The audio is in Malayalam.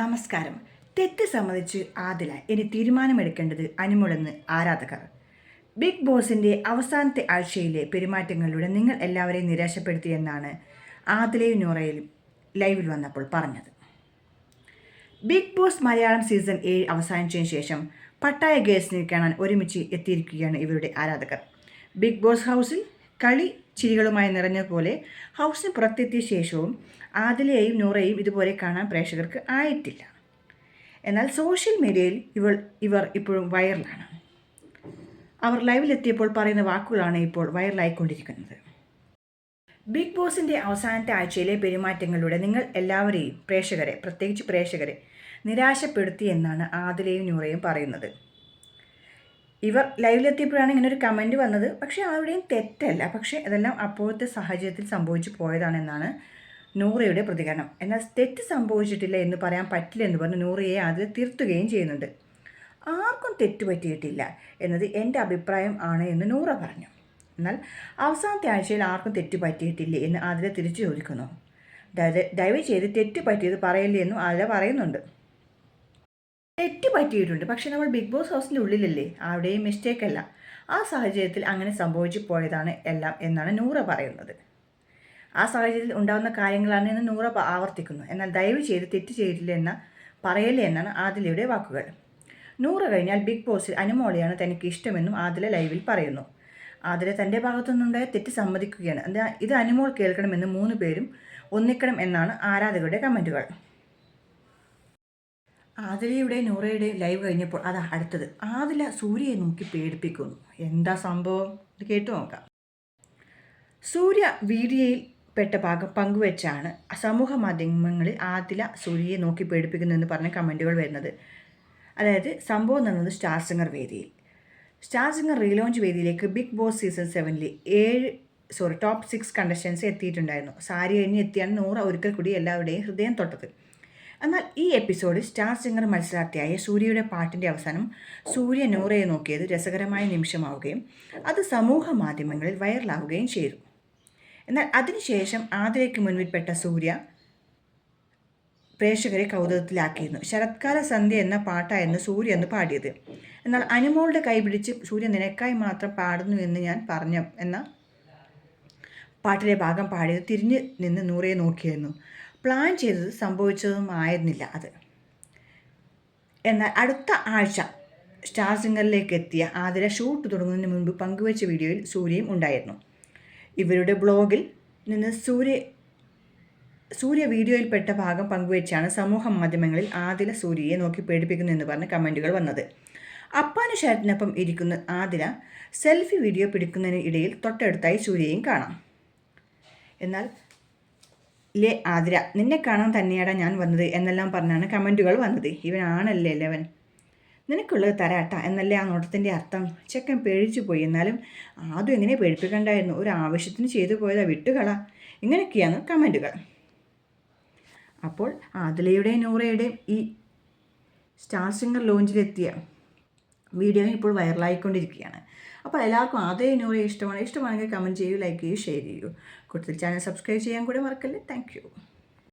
നമസ്കാരം. തെറ്റ് സംബന്ധിച്ച് ആദില ഇനി തീരുമാനമെടുക്കേണ്ടത് അനുമോളെന്ന് ആരാധകർ. ബിഗ് ബോസിന്റെ അവസാനത്തെ ആഴ്ചയിലെ പെരുമാറ്റങ്ങളിലൂടെ നിങ്ങൾ എല്ലാവരെയും നിരാശപ്പെടുത്തിയെന്നാണ് ആദിലയും നൂറയിലും ലൈവിൽ വന്നപ്പോൾ പറഞ്ഞത്. ബിഗ് ബോസ് മലയാളം സീസൺ ഏഴ് അവസാനിച്ചതിന് ശേഷം പട്ടായ ഗേൾസിനെ കാണാൻ ഒരുമിച്ച് എത്തിയിരിക്കുകയാണ് ഇവരുടെ ആരാധകർ. ബിഗ് ബോസ് ഹൗസിൽ കളി ചിരികളുമായി നിറഞ്ഞ പോലെ ഹൗസിന് പുറത്തെത്തിയ ശേഷവും ആദിലയെയും നൂറയും ഇതുപോലെ കാണാൻ പ്രേക്ഷകർക്ക് ആയിട്ടില്ല. എന്നാൽ സോഷ്യൽ മീഡിയയിൽ ഇവൾ ഇവർ ഇപ്പോഴും വൈറലാണ്. അവർ ലൈവിലെത്തിയപ്പോൾ പറയുന്ന വാക്കുകളാണ് ഇപ്പോൾ വൈറലായിക്കൊണ്ടിരിക്കുന്നത്. ബിഗ് ബോസിന്റെ അവസാനത്തെ ആഴ്ചയിലെ പെരുമാറ്റങ്ങളിലൂടെ നിങ്ങൾ എല്ലാവരെയും പ്രേക്ഷകരെ പ്രത്യേകിച്ച് പ്രേക്ഷകരെ നിരാശപ്പെടുത്തി എന്നാണ് ആദിലയും നൂറയും പറയുന്നത്. ഇവർ ലൈവിലെത്തിയപ്പോഴാണ് ഇങ്ങനെ ഒരു കമന്റ് വന്നത്. പക്ഷേ ആരുടെയും തെറ്റല്ല. പക്ഷേ അതെല്ലാം അപ്പോഴത്തെ സാഹചര്യത്തിൽ സംഭവിച്ചു പോയതാണെന്നാണ് നൂറയുടെ പ്രതികരണം. എന്നാൽ തെറ്റ് സംഭവിച്ചിട്ടില്ല എന്ന് പറയാൻ പറ്റില്ല എന്ന് പറഞ്ഞ് നൂറയെ അതിൽ തിരുത്തുകയും ചെയ്യുന്നുണ്ട്. ആർക്കും തെറ്റ് പറ്റിയിട്ടില്ല എന്നത് എന്റെ അഭിപ്രായം ആണ് എന്ന് നൂറ പറഞ്ഞു. എന്നാൽ അവസാനത്തെ ആഴ്ചയിൽ ആർക്കും തെറ്റ് പറ്റിയിട്ടില്ല എന്ന് അതിലെ തിരിച്ചു ചോദിക്കുന്നു. ദയവ് ചെയ്ത് തെറ്റ് പറ്റിയത് പറയില്ലേ എന്നും അതിലെ പറയുന്നുണ്ട്. തെറ്റ് പറ്റിയിട്ടുണ്ട് പക്ഷെ നമ്മൾ ബിഗ് ബോസ് ഹൗസിന്റെ ഉള്ളിലല്ലേ അവിടെയും മിസ്റ്റേക്ക് അല്ല ആ സാഹചര്യത്തിൽ അങ്ങനെ സംഭവിച്ചു പോയതാണ് എല്ലാം എന്നാണ് നൂറ പറയുന്നത്. ആ സാഹചര്യത്തിൽ ഉണ്ടാകുന്ന കാര്യങ്ങളാണ് എന്ന് നൂറ ആവർത്തിക്കുന്നു. എന്നാൽ ദയവ് ചെയ്ത് തെറ്റ് ചെയ്തില്ല എന്ന പറയല്ലേ എന്നാണ് ആദിലയുടെ വാക്കുകൾ. നൂറ് കഴിഞ്ഞാൽ ബിഗ് ബോസിൽ അനുമോളിയാണ് തനിക്ക് ഇഷ്ടമെന്നും ആദില ലൈവിൽ പറയുന്നു. ആദില തന്റെ ഭാഗത്തുനിന്നുണ്ടായ തെറ്റ് സമ്മതിക്കുകയാണ്. ഇത് അനുമോൾ കേൾക്കണമെന്ന് മൂന്ന് പേരും ഒന്നിക്കണം എന്നാണ് ആരാധകരുടെ കമന്റുകൾ. ആദിലയുടെ നൂറയുടെ ലൈവ് കഴിഞ്ഞപ്പോൾ അതാ അടുത്തത്. ആതില സൂര്യയെ നോക്കി പേടിപ്പിക്കുന്നു. എന്താ സംഭവം? ഇത് കേട്ടു നോക്കാം. സൂര്യ വീഡിയോയിൽ പെട്ട ഭാഗം പങ്കുവെച്ചാണ് സമൂഹ മാധ്യമങ്ങളിൽ ആതില സൂര്യയെ നോക്കി പേടിപ്പിക്കുന്നു എന്ന് പറഞ്ഞ കമന്റുകൾ വരുന്നത്. അതായത് സംഭവം നടന്നത് സ്റ്റാർ സിംഗർ വേദിയിൽ. സ്റ്റാർ സിംഗർ റീലോഞ്ച് വേദിയിലേക്ക് ബിഗ് ബോസ് സീസൺ സെവനിൽ ഏഴ് സോറി ടോപ്പ് സിക്സ് കണ്ടസ്റ്റൻസ് എത്തിയിട്ടുണ്ടായിരുന്നു. സാരി കഴിഞ്ഞ് എത്തിയാണ് നൂറ് ഒരിക്കൽ കൂടി എല്ലാവരുടെയും ഹൃദയം തൊട്ടത്. എന്നാൽ ഈ എപ്പിസോഡിൽ സ്റ്റാർ സിംഗർ മത്സരാർത്ഥിയായ സൂര്യയുടെ പാട്ടിന്റെ അവസാനം സൂര്യ നൂറയെ നോക്കിയത് രസകരമായ നിമിഷമാവുകയും അത് സമൂഹ മാധ്യമങ്ങളിൽ വൈറലാവുകയും ചെയ്തു. എന്നാൽ അതിനുശേഷം ആതിരയ്ക്ക് മുൻപിൽപ്പെട്ട സൂര്യ പ്രേക്ഷകരെ കൗതുകത്തിലാക്കിയിരുന്നു. ശരത്കാല സന്ധ്യ എന്ന പാട്ടായിരുന്നു സൂര്യ എന്ന് പാടിയത്. എന്നാൽ അനുമോളുടെ കൈപിടിച്ച് സൂര്യ നിനക്കായി മാത്രം പാടുന്നു എന്ന് ഞാൻ പറഞ്ഞു എന്ന പാട്ടിലെ ഭാഗം പാടിയത് തിരിഞ്ഞ് നിന്ന് നൂറയെ നോക്കിയായിരുന്നു പ്ലാൻ ചെയ്തത് സംഭവിച്ചതും ആയിരുന്നില്ല അത്. എന്നാൽ അടുത്ത ആഴ്ച സ്റ്റാർ സിംഗറിലേക്ക് എത്തിയ ആതിര ഷൂട്ട് തുടങ്ങുന്നതിന് മുൻപ് പങ്കുവച്ച വീഡിയോയിൽ സൂര്യയും ഉണ്ടായിരുന്നു. ഇവരുടെ ബ്ലോഗിൽ നിന്ന് സൂര്യ സൂര്യ വീഡിയോയിൽ പെട്ട ഭാഗം പങ്കുവച്ചാണ് സമൂഹ മാധ്യമങ്ങളിൽ ആദില സൂര്യയെ നോക്കി പേടിപ്പിക്കുന്നു എന്ന് പറഞ്ഞ് കമന്റുകൾ വന്നത്. അപ്പാനു ശരത്തിനൊപ്പം ഇരിക്കുന്ന ആദില സെൽഫി വീഡിയോ പിടിക്കുന്നതിന് ഇടയിൽ തൊട്ടടുത്തായി സൂര്യയും കാണാം. എന്നാൽ ലേ ആതിര. നിന്നെ കാണാൻ തന്നെയാടാ ഞാൻ വന്നത് എന്നെല്ലാം പറഞ്ഞാണ് കമന്റുകൾ വന്നത്. ഇവനാണല്ലേ ലെവൻ? നിനക്കുള്ളത് തരാട്ട എന്നല്ലേ ആ നോട്ടത്തിന്റെ അർത്ഥം. ചെക്കൻ പേടിച്ചു പോയി. എന്നാലും ആദ്യം എങ്ങനെ പേടിപ്പിക്കണ്ടായിരുന്നു? ഒരു ആവശ്യത്തിന് ചെയ്തു പോയതാ വിട്ടുകള. ഇങ്ങനെയൊക്കെയാണ് കമന്റുകൾ അപ്പോൾ ആദിലയുടെയും നൂറയുടെയും ഈ സ്റ്റാർ സിംഗർ ലോഞ്ചിലെത്തിയ വീഡിയോ ഇപ്പോൾ വൈറലായിക്കൊണ്ടിരിക്കുകയാണ്. അപ്പോൾ എല്ലാവർക്കും അതേ ഇനോ ഇഷ്ടമാണ്. ഇഷ്ടമാണെങ്കിൽ കമന്റ് ചെയ്യൂ ലൈക്ക് ചെയ്യൂ ഷെയർ ചെയ്യൂ. കൂടുതൽ ചാനൽ സബ്സ്ക്രൈബ് ചെയ്യാൻ കൂടെ മറക്കല്ലേ? താങ്ക്